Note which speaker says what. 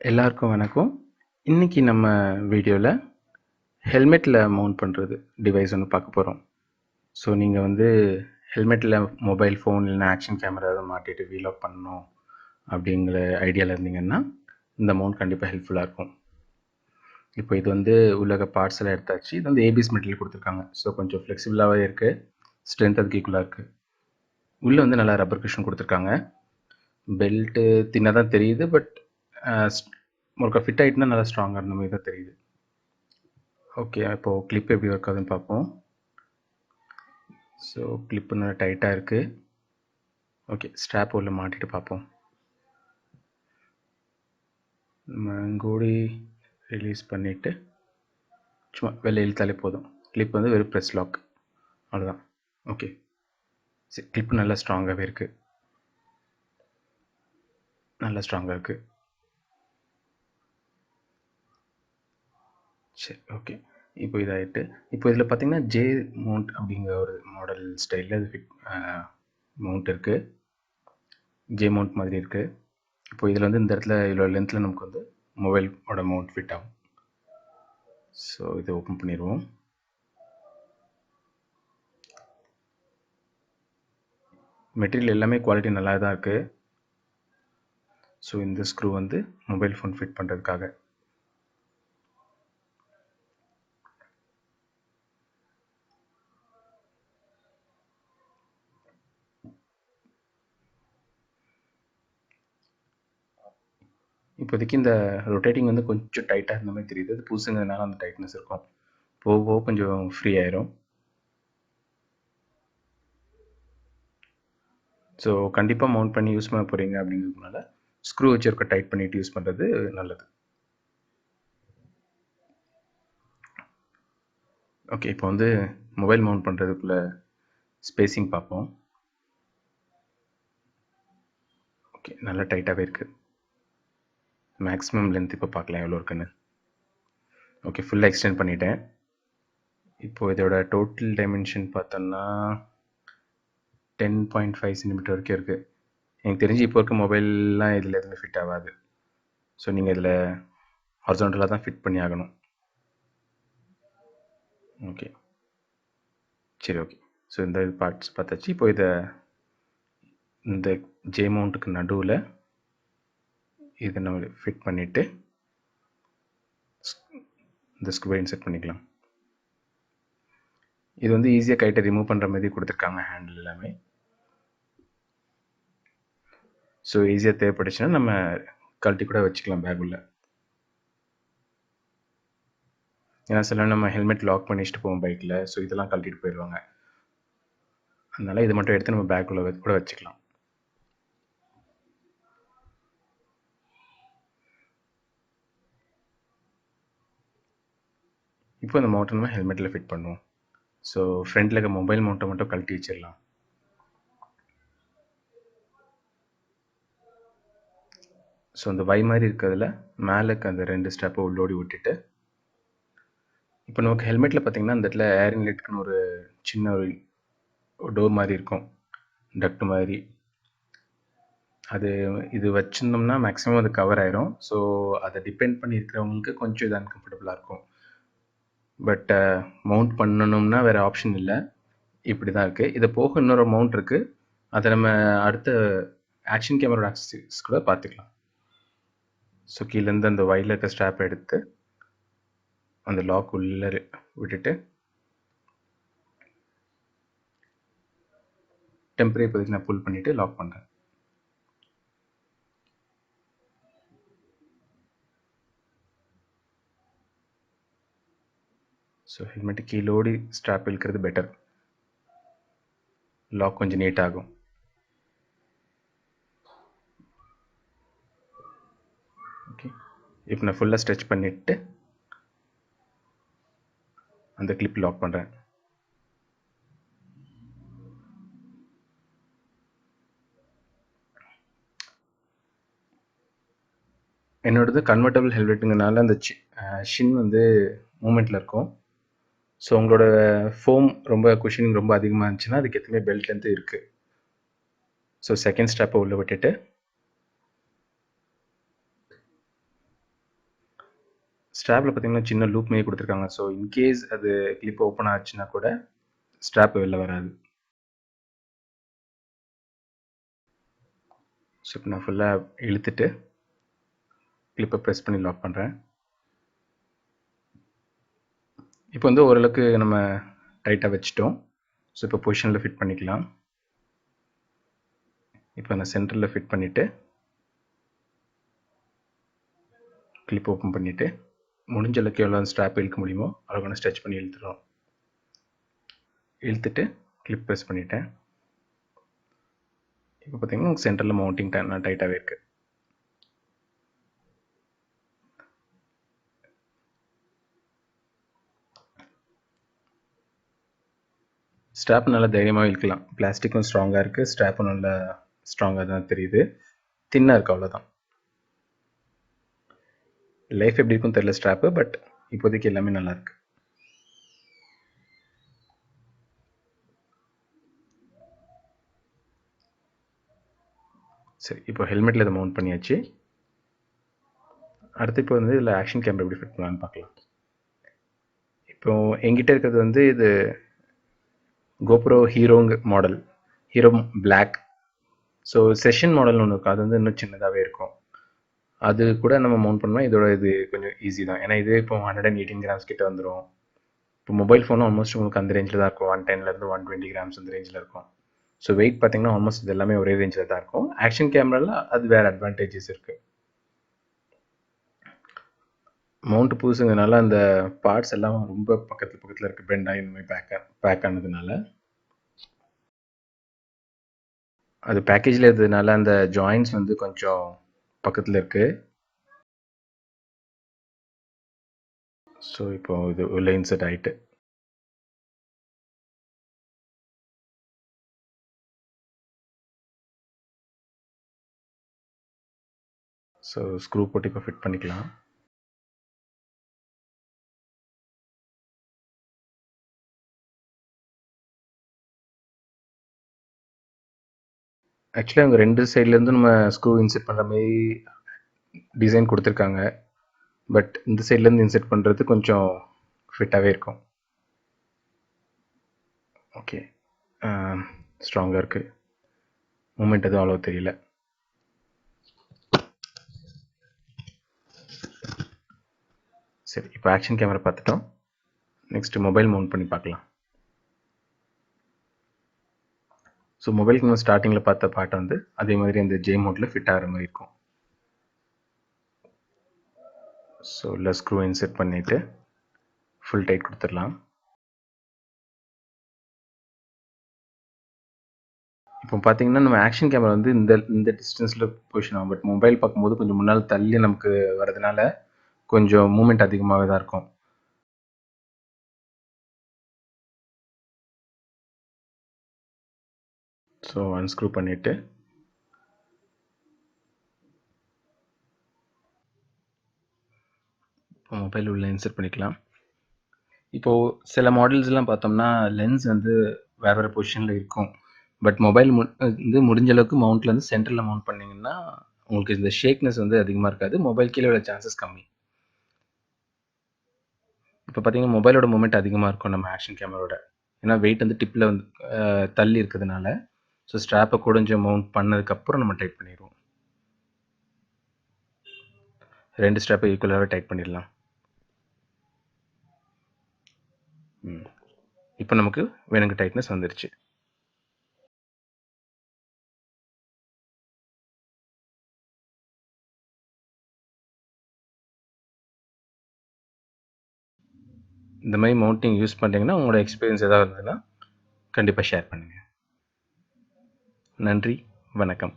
Speaker 1: எல்லாருக்கும் வணக்கம். இன்னைக்கு நம்ம வீடியோவில் ஹெல்மெட்டில் மவுண்ட் பண்ணுறது டிவைஸ் ஒன்று பார்க்க போகிறோம் ஸோ நீங்கள் வந்து ஹெல்மெட்டில் மொபைல் ஃபோன் இல்லைனா ஆக்ஷன் கேமரா எதுவும் மாட்டிட்டு வீலாக் பண்ணணும் அப்படிங்கிற ஐடியாவில் இருந்தீங்கன்னா, இந்த மவுண்ட் கண்டிப்பாக ஹெல்ப்ஃபுல்லாக இருக்கும். இப்போ இது வந்து உலக பார்சலாக எடுத்தாச்சு. இது வந்து ஏபிஎஸ் மெட்டீரியல் கொடுத்துருக்காங்க ஸோ கொஞ்சம் ஃப்ளெக்சிபிளாகவே இருக்குது ஸ்ட்ரென்த் அதுக்கு ஈக்குவலா இருக்குது உள்ளே வந்து நல்லா ரப்பர் குஷன் கொடுத்துருக்காங்க பெல்ட்டு தின்னா தான் தெரியுது. பட் ஒருக்கா ஃபிட் ஆயிட்டுனா நல்லா ஸ்ட்ராங்காக இருந்த மாதிரி தான் தெரியுது. ஓகே. இப்போது கிளிப் எப்படி ஒர்க் ஆகுதுன்னு பார்ப்போம். ஸோ கிளிப்பு நல்லா டைட்டாக இருக்குது ஓகே. ஸ்ட்ராப் உள்ள மாட்டிட்டு பார்ப்போம். நம்ம கூடி ரிலீஸ் பண்ணிவிட்டு சும்மா வெளில இழுத்தாலே போதும். கிளிப் வந்து வெறும் ப்ரெஸ் லாக். அவ்வளோதான். ஓகே. சரி கிளிப் நல்லா ஸ்ட்ராங்காகவே இருக்குது நல்லா ஸ்ட்ராங்காக இருக்குது சரி ஓகே. இப்போ இதாகிட்டு இப்போ இதில் பார்த்தீங்கன்னா, ஜே மவுண்ட் அப்படிங்கிற ஒரு மாடல் ஸ்டைலில் இது ஃபிட் மவுண்ட் இருக்குது ஜே மவுண்ட் மாதிரி இருக்குது இப்போ இதில் வந்து இந்த இடத்துல இவ்வளோ லென்த்தில் நமக்கு வந்து மொபைல் ஓட மவுண்ட் ஃபிட் ஆகும். ஸோ இதை ஓப்பன் பண்ணிடுவோம் மெட்டீரியல் எல்லாமே குவாலிட்டி நல்லா தான் இருக்குது ஸோ இந்த ஸ்க்ரூ வந்து மொபைல் ஃபோன் ஃபிட் பண்ணுறதுக்காக இப்போதைக்கு இந்த ரொட்டேட்டிங் வந்து கொஞ்சம் டைட்டாக இருந்த மாதிரி தெரியுது. அது புதுசுங்கிறதுனால அந்த டைட்னஸ் இருக்கும். போக போக கொஞ்சம் ஃப்ரீ ஆயிரும். ஸோ கண்டிப்பாக மவுண்ட் பண்ணி யூஸ் பண்ண போகிறீங்க அப்படிங்கிறதுனால, ஸ்க்ரூ வச்சுருக்க டைட் பண்ணிட்டு யூஸ் பண்ணுறது நல்லது. ஓகே. இப்போ வந்து மொபைல் மவுண்ட் பண்ணுறதுக்குள்ள ஸ்பேசிங் பார்ப்போம். ஓகே. நல்லா டைட்டாகவே இருக்குது மேக்ஸிமம் லென்த் இப்போ பார்க்கலாம் எவ்வளோ இருக்குன்னு. ஓகே. ஃபுல்லாக எக்ஸ்டெண்ட் பண்ணிட்டேன். இப்போ இதோட டோட்டல் டைமென்ஷன் பார்த்தோம்னா 10.5 சென்டிமீட்டர் வரைக்கும் இருக்குது எனக்கு தெரிஞ்சு இப்போ இருக்க மொபைல்லாம் இதில் எதுவுமே ஃபிட் ஆகாது ஸோ நீங்கள் இதில் ஹாரிசான்டலா தான் ஃபிட் பண்ணி ஆகணும். ஓகே. சரி ஓகே. ஸோ இந்த பார்ட்ஸ் பார்த்தாச்சு. இப்போ இதை இந்த ஜே மவுண்ட்டுக்கு நடுவில் இதை நம்ம ஃபிட் பண்ணிவிட்டு இந்த ஸ்க்ரூவ இன்சர்ட் பண்ணிக்கலாம். இது வந்து ஈஸியாக கைட்டை ரிமூவ் பண்ணுற மாதிரி கொடுத்துருக்காங்க ஹேண்டில் எல்லாமே. ஸோ ஈஸியாக தேவைப்பட்டுச்சுன்னா நம்ம கழட்டி கூட வச்சுக்கலாம் பேக்குள்ளே ஏன்னா சில நம்ம ஹெல்மெட் லாக் பண்ணி வச்சுட்டு போவோம் பைக்கில் ஸோ இதெல்லாம் கழட்டிட்டு போயிடுவாங்க அதனால் இது மட்டும் எடுத்து நம்ம பேக்குள்ளே கூட வச்சுக்கலாம். இப்போ இந்த மவுண்ட்ட நம்ம ஹெல்மெட்டில் ஃபிட் பண்ணுவோம். ஸோ ஃப்ரண்டில் இருக்க மொபைல் மவுண்ட்ட மட்டும் கழட்டி வச்சிடலாம் ஸோ அந்த வை மாதிரி இருக்கிறதுல மேலே அந்த ரெண்டு ஸ்டெப்பை உள்ளோடி விட்டுட்டு இப்போ நமக்கு ஹெல்மெட்டில் பார்த்தீங்கன்னா, அந்த இடத்துல ஏர் இன்லெட்க்குன்னு ஒரு சின்ன ஒரு டோர் மாதிரி இருக்கும். டக்ட் மாதிரி அது இது வச்சிருந்தோம்னா மேக்ஸிமம் அது கவர் ஆயிரும். ஸோ அதை டிபெண்ட் பண்ணி இருக்கிறவங்களுக்கு கொஞ்சம் இது அன்கம்ஃபர்டபுளாக இருக்கும். பட் மவுண்ட் பண்ணணும்னா வேறு ஆப்ஷன் இல்லை. இப்படி தான் இருக்குது இதை போக இன்னொரு மவுண்ட் இருக்குது அதை நம்ம அடுத்த ஆக்ஷன் கேமராவோட ஆக்சஸ் கூட பார்த்துக்கலாம். ஸோ கீழேருந்து அந்த வயலில் இருக்க ஸ்ட்ராப் எடுத்து அந்த லாக் உள்ளே விட்டுட்டு டெம்பரரி இப்போதைக்கு நான் புல் பண்ணிவிட்டு லாக் பண்ணுறேன் ஸோ ஹெல்மெட் கீழோடி ஸ்ட்ராப் இழுக்கிறது பெட்டர். லாக் கொஞ்சம் நீட் ஆகும். ஓகே. இப்போ நான் ஃபுல்லாக ஸ்ட்ரெச் பண்ணிவிட்டு அந்த கிளிப் லாக் பண்ணுறேன் என்னோடது கன்வெர்டபுள் ஹெல்மெட்டுங்கனால அந்த சி ஷின் வந்து மூமெண்ட்டில் இருக்கும். ஸோ உங்களோட ஃபோம் ரொம்ப குஷனிங் ரொம்ப அதிகமாக இருந்துச்சுன்னா, அதுக்கு எத்தனை பெல்ட் லென்த்து இருக்குது ஸோ செகண்ட் ஸ்டெப்பை உள்ளே விட்டுட்டு ஸ்ட்ராப்பில் பார்த்தீங்கன்னா சின்ன லூப் மாரி கொடுத்துருக்காங்க. ஸோ இன்கேஸ் அது கிளிப் ஓப்பன் ஆச்சுன்னா கூட ஸ்ட்ராப் வெளில வராது. ஸோ இப்போ நான் ஃபுல்லாக இழுத்துட்டு கிளிப்பை ப்ரெஸ் பண்ணி லாக் பண்ணுறேன் இப்போ வந்து ஓரளவுக்கு நம்ம டைட்டாக வச்சுட்டோம். ஸோ இப்போ பொசிஷனில் ஃபிட் பண்ணிக்கலாம். இப்போ நான் சென்டரில் ஃபிட் பண்ணிவிட்டு கிளிப் ஓப்பன் பண்ணிவிட்டு முடிஞ்ச அளவுக்கு எவ்வளோ ஸ்ட்ராப் இழுக்க முடியுமோ அளவுக்கு ஸ்ட்ரெச் பண்ணி இழுத்துறோம் இழுத்துட்டு கிளிப் ப்ரெஸ் பண்ணிவிட்டேன் இப்போ பார்த்தீங்கன்னா சென்டரில் மவுண்டிங் நான் டைட்டாகவே இருக்குது ஸ்ட்ராப் நல்லா தைரியமாக இழுக்கலாம். பிளாஸ்டிக்கும் ஸ்ட்ராங்காக இருக்குது ஸ்ட்ராப்பும் நல்லா ஸ்ட்ராங்காக தான் தெரியுது. தின்னாக இருக்குது அவ்வளோதான் லைஃப் எப்படி இருக்கும் தெரியல ஸ்ட்ராப்பு பட் இப்போதைக்கு எல்லாமே நல்லாயிருக்கு சரி இப்போ ஹெல்மெட்டில் இதை மவுண்ட் பண்ணியாச்சு. அடுத்து இப்போ வந்து இதில் ஆக்ஷன் கேமரா எப்படி ஃபிட் பண்ணலான்னு பார்க்கலாம். இப்போ எங்கிட்ட இருக்கிறது வந்து இது GoPro ஹீரோங்க model hero black so session மாடல்னு ஒன்று இருக்கும் அது வந்து இன்னும் சின்னதாகவே இருக்கும். அது கூட நம்ம மவுண்ட் பண்ணோம் இதோட இது கொஞ்சம் ஈஸி தான். ஏன்னா இது இப்போ ஹண்ட்ரட் அண்ட் எயிட்டீன் கிராம்ஸ் கிட்ட வந்துடும் இப்போ மொபைல் ஃபோனும் ஆல்மோஸ்ட் உங்களுக்கு அந்த ரேஞ்சில் தான் இருக்கும். ஒன் டென்லேருந்து ஒன் டுவெண்ட்டி கிராம்ஸ் அந்த ரேஞ்சில் இருக்கும். ஸோ வெயிட் பார்த்தீங்கன்னா ஆல்மோஸ்ட் இது எல்லாமே ஒரே ரேஞ்சில் தான் இருக்கும். ஆக்ஷன் கேமராவில் அது வேறு அட்வான்டேஜஸ் இருக்குது மவுண்ட் புதுசுங்கனால அந்த பார்ட்ஸ் எல்லாம் ரொம்ப பக்கத்தில் பக்கத்தில் இருக்குது பெண்ட் ஆகி இந்த மாதிரி பேக் பேக் ஆனதுனால. அது பேக்கேஜில் இருந்ததுனால அந்த ஜாயின்ஸ் வந்து கொஞ்சம் பக்கத்தில் இருக்குது ஸோ இப்போ இது உள்ள இன்சர்ட் ஆகிட்டு ஸோ ஸ்க்ரூ போட்டு இப்போ ஃபிட் பண்ணிக்கலாம். ஆக்சுவலி அவங்க ரெண்டு சைட்லேருந்து நம்ம ஸ்க்ரூ இன்செர்ட் பண்ணுற மாதிரி டிசைன் கொடுத்துருக்காங்க. பட் இந்த சைட்லேருந்து இன்செர்ட் பண்ணுறது கொஞ்சம் ஃபிட்டாகவே இருக்கும். ஓகே ஸ்ட்ராங்காக இருக்குது மூமெண்ட் எதுவும் அவ்வளோ தெரியல. சரி இப்போ ஆக்ஷன் கேமரா பார்த்துட்டோம். நெக்ஸ்ட்டு மொபைல் மவுண்ட் பண்ணி பார்க்கலாம். ஸோ மொபைலுக்கு நம்ம ஸ்டார்டிங்கில் பார்த்த பாட்டை வந்து அதே மாதிரி அந்த ஜே மோட்டில் ஃபிட் ஆகிற மாதிரி இருக்கும். ஸோ லெஸ் ஸ்க்ரூ இன்செர்ட் பண்ணிவிட்டு ஃபுல் டைட் கொடுத்துடலாம். இப்போ பார்த்தீங்கன்னா நம்ம ஆக்ஷன் கேமரா வந்து இந்த இந்த டிஸ்டன்ஸில் பொசிஷன் ஆகும். பட் மொபைல் பார்க்கும்போது கொஞ்சம் முன்னால் தள்ளி நமக்கு வரதுனால கொஞ்சம் மூமெண்ட் அதிகமாகவே தான் இருக்கும். ஸோ அன்ஸ்க்ரூ பண்ணிவிட்டு இப்போ மொபைல் உள்ள இன்சர்ட் பண்ணிக்கலாம். இப்போது சில மாடல்ஸ்லாம் பார்த்தோம்னா லென்ஸ் வந்து வேறு வேறு பொசிஷனில் இருக்கும். பட் மொபைல் மு வந்து முடிஞ்ச அளவுக்கு மவுண்ட்டில் வந்து சென்டரில் மவுண்ட் பண்ணிங்கன்னா உங்களுக்கு இந்த ஷேக்னஸ் வந்து அதிகமாக இருக்காது. மொபைல் கீழே உள்ள சான்சஸ் கம்மி. இப்போ பார்த்தீங்கன்னா மொபைலோட மூமெண்ட் அதிகமாக இருக்கும் நம்ம ஆக்ஷன் கேமராவோட ஏன்னா வெயிட் வந்து டிப்பில் வந்து தள்ளி இருக்கிறதுனால. ஸோ ஸ்ட்ராப்பை கொஞ்சம் மவுண்ட் பண்ணதுக்கப்புறம் நம்ம டைட் பண்ணிடுவோம். ரெண்டு ஸ்ட்ராப்பை ஈக்குவலாகவே டைட் பண்ணிடலாம். ம். இப்போ நமக்கு வேணுங்க டைட்னஸ் வந்துருச்சு. இந்த மாதிரி மவுண்டிங் யூஸ் பண்ணுறீங்கன்னா உங்களோட எக்ஸ்பீரியன்ஸ் எதாவது இருந்ததுன்னா கண்டிப்பாக ஷேர் பண்ணுங்கள் நன்றி வணக்கம்.